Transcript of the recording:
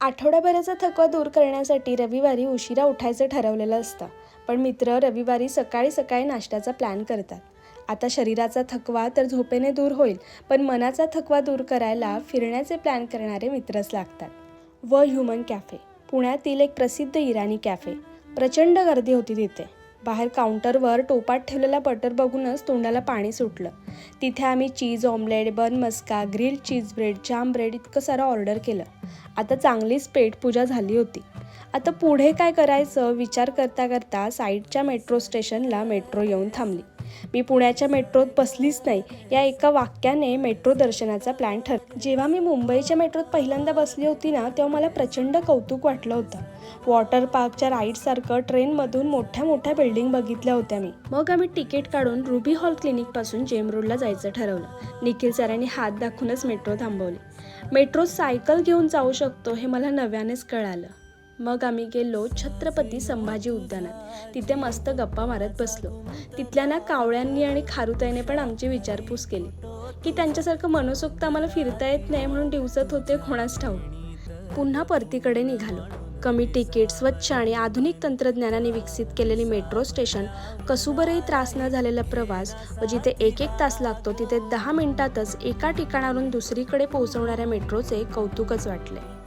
आठवड्याभराचा थकवा दूर करण्यासाठी रविवारी उशिरा उठायचं ठरवलेलं असतं. पण मित्र रविवारी सकाळी सकाळी नाश्त्याचा प्लॅन करतात. आता शरीराचा थकवा तर झोपेने दूर होईल पण मनाचा थकवा दूर करायला फिरण्याचे प्लॅन करणारे मित्रच लागतात. व ह्युमन कॅफे पुण्यातील एक प्रसिद्ध इराणी कॅफे. प्रचंड गर्दी होती तिथे. बाहेर काउंटरवर टोपात ठेवलेला बटर बघूनच तोंडाला पाणी सुटलं. तिथे आम्ही cheese omelette bun maska grilled cheese bread jam bread इतकं सारं ऑर्डर केलं. आता चांगलीच पेटपूजा झाली होती. आता पुढे काय करायचं? विचार करता करता साईडच्या मेट्रो स्टेशनला मेट्रो येऊन थांबली. मी पुण्याच्या मेट्रोत बसलीच नाही. या एका वाक्याने मेट्रो दर्शनाचा प्लॅन ठर जेव्हा मी मुंबईच्या मेट्रोत पहिल्यांदा बसली होती ना तेव्हा मला प्रचंड कौतुक वाटलं होतं. वॉटर पार्कच्या राईडसारखं ट्रेनमधून मोठ्या मोठ्या बिल्डिंग बघितल्या होत्या मी. मग आम्ही तिकीट काढून रुबी हॉल क्लिनिकपासून जेम रोडला जायचं ठरवलं. निखिल सरांनी हात दाखवूनच मेट्रो थांबवली. मेट्रो सायकल घेऊन जाऊ शकतो हे मला नव्यानेच कळालं. मग आम्ही गेलो छत्रपती संभाजी उद्यानात. तिथे मस्त गप्पा मारत बसलो. तिथल्या ना कावळ्यांनी आणि खारुताईने पण आमची विचारपूस केली. की त्यांच्यासारखं मनसोक्त आम्हाला फिरता येत नाही म्हणून दिवसत होते कोणास ठाऊक. पुन्हा परतीकडे निघालो. कमी तिकीट स्वच्छ आणि आधुनिक तंत्रज्ञानाने विकसित केलेली मेट्रो स्टेशन कसुबरही त्रास न झालेला प्रवास व जिथे एक एक तास लागतो तिथे दहा मिनिटातच एका ठिकाणावरून दुसरीकडे पोहोचवणाऱ्या मेट्रोचे कौतुकच वाटले.